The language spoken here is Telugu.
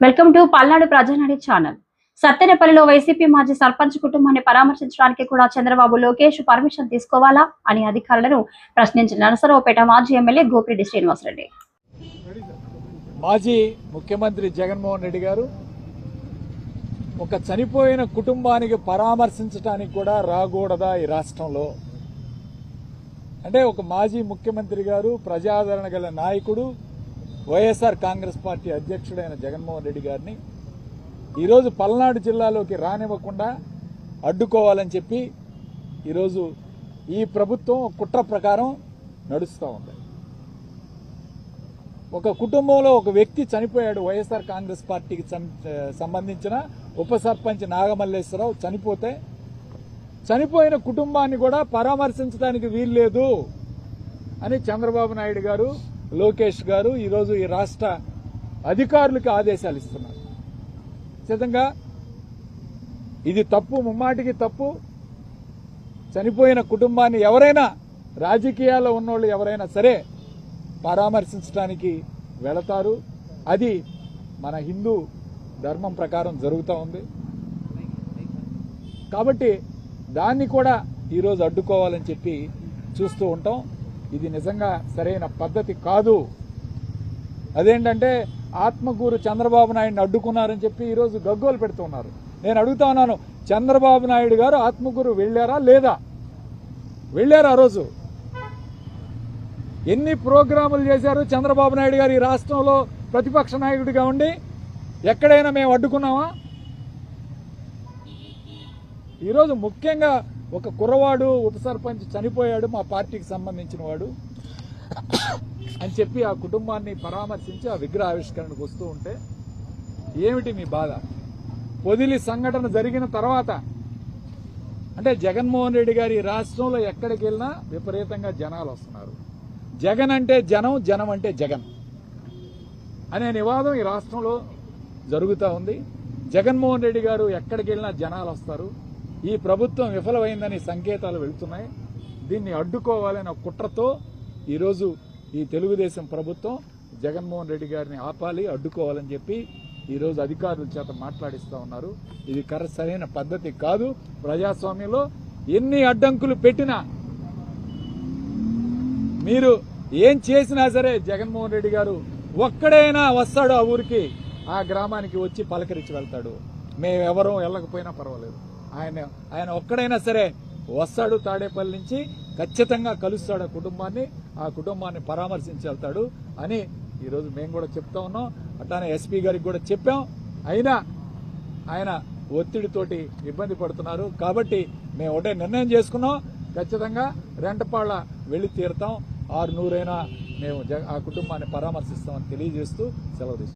Welcome to Palnadu Prajanadi channel. సత్తెనపల్లిలో YCP మాజీ సర్పంచ్ కుటుంబాన్ని పరామర్శించడానికి కూడా చంద్రబాబు లోకేష్ పర్మిషన్ తీసుకోవాలా అని అధికారులను ప్రశ్నించిన నరసరావుపేట మాజీ ఎమ్మెల్యే గోపిరెడ్డి శ్రీనివాసరెడ్డి. మాజీ ముఖ్యమంత్రి జగన్మోహన్ రెడ్డి గారు ఒక చనిపోయిన కుటుంబానికి పరామర్శించడానికి కూడా రాకూడదా ఈ రాష్ట్రంలో? అంటే ఒక మాజీ ముఖ్యమంత్రి గారు ప్రజాదరణ గల నాయకుడు వైఎస్ఆర్ కాంగ్రెస్ పార్టీ అధ్యక్షుడైన జగన్మోహన్ రెడ్డి గారిని ఈరోజు పల్నాడు జిల్లాలోకి రానివ్వకుండా అడ్డుకోవాలని చెప్పి ఈరోజు ఈ ప్రభుత్వం కుట్ర ప్రకారం నడుస్తూ ఉంది. ఒక కుటుంబంలో ఒక వ్యక్తి చనిపోయాడు వైఎస్ఆర్ కాంగ్రెస్ పార్టీకి సంబంధించిన ఉప సర్పంచ్ నాగమల్లేశ్వరరావు చనిపోతే చనిపోయిన కుటుంబాన్ని కూడా పరామర్శించడానికి వీల్లేదు అని చంద్రబాబు నాయుడు గారు లోకేష్ గారు ఈరోజు ఈ రాష్ట్ర అధికారులకు ఆదేశాలు ఇస్తున్నారు. నిజంగా ఇది తప్పు ముమ్మాటికి తప్పు. చనిపోయిన కుటుంబాన్ని ఎవరైనా రాజకీయాల్లో ఉన్నోళ్ళు ఎవరైనా సరే పరామర్శించడానికి వెళతారు. అది మన హిందూ ధర్మం ప్రకారం జరుగుతూ ఉంది. కాబట్టి దాన్ని కూడా ఈరోజు అడ్డుకోవాలని చెప్పి చూస్తూ ఉంటాం. ఇది నిజంగా సరైన పద్ధతి కాదు. అదేంటంటే ఆత్మకూరు చంద్రబాబు నాయుడిని అడ్డుకున్నారని చెప్పి ఈరోజు గగ్గోలు పెడుతున్నారు నేను అడుగుతా ఉన్నాను చంద్రబాబు నాయుడు గారు ఆత్మకూరు వెళ్ళారా లేదా? వెళ్ళారా ఆ రోజు. ఎన్ని ప్రోగ్రాములు చేశారు చంద్రబాబు నాయుడు గారు ఈ రాష్ట్రంలో ప్రతిపక్ష నాయకుడిగా ఉండి? ఎక్కడైనా మేము అడ్డుకున్నామా? ఈరోజు ముఖ్యంగా ఒక కుర్రవాడు ఉప సర్పంచ్ చనిపోయాడు మా పార్టీకి సంబంధించిన వాడు అని చెప్పి ఆ కుటుంబాన్ని పరామర్శించి ఆ విగ్రహ ఆవిష్కరణకు వస్తూ ఉంటే ఏమిటి మీ బాధ? పొదిలి సంఘటన జరిగిన తర్వాత అంటే జగన్మోహన్ రెడ్డి గారి ఈ రాష్ట్రంలో ఎక్కడికి వెళ్ళినా విపరీతంగా జనాలు వస్తున్నారు. జగన్ అంటే జనం జనం అంటే జగన్ అనే నివాదం ఈ రాష్ట్రంలో జరుగుతూ ఉంది. జగన్మోహన్ రెడ్డి గారు ఎక్కడికి వెళ్ళినా జనాలు వస్తారు. ఈ ప్రభుత్వం విఫలమైందని సంకేతాలు వెళుతున్నాయి. దీన్ని అడ్డుకోవాలనే కుట్రతో ఈరోజు ఈ తెలుగుదేశం ప్రభుత్వం జగన్మోహన్ రెడ్డి గారిని ఆపాలి అడ్డుకోవాలని చెప్పి ఈరోజు అధికారుల చేత మాట్లాడిస్తూ ఉన్నారు. ఇది కర సరైన పద్ధతి కాదు. ప్రజాస్వామ్యంలో ఎన్ని అడ్డంకులు పెట్టినా మీరు ఏం చేసినా సరే జగన్మోహన్ రెడ్డి గారు ఒక్కడైనా వస్తాడు ఆ ఊరికి ఆ గ్రామానికి వచ్చి పలకరించి వెళ్తాడు. మేమెవరూ వెళ్ళకపోయినా పర్వాలేదు. ఆయన ఆయన ఒక్కడైనా సరే వస్తాడు తాడేపల్లి నుంచి ఖచ్చితంగా కలుస్తాడు ఆ కుటుంబాన్ని ఆ కుటుంబాన్ని పరామర్శించి వెళ్తాడు అని ఈరోజు మేము కూడా చెప్తా ఉన్నాం. అట్లానే ఎస్పీ గారికి కూడా చెప్పాం. అయినా ఆయన ఒత్తిడితోటి ఇబ్బంది పడుతున్నారు. కాబట్టి మేము ఒకటే నిర్ణయం చేసుకున్నాం. ఖచ్చితంగా రెంటపాళ్ళ వెళ్ళి తీరుతాం. ఆరు నూరైనా మేము ఆ కుటుంబాన్ని పరామర్శిస్తామని తెలియజేస్తూ సెలవు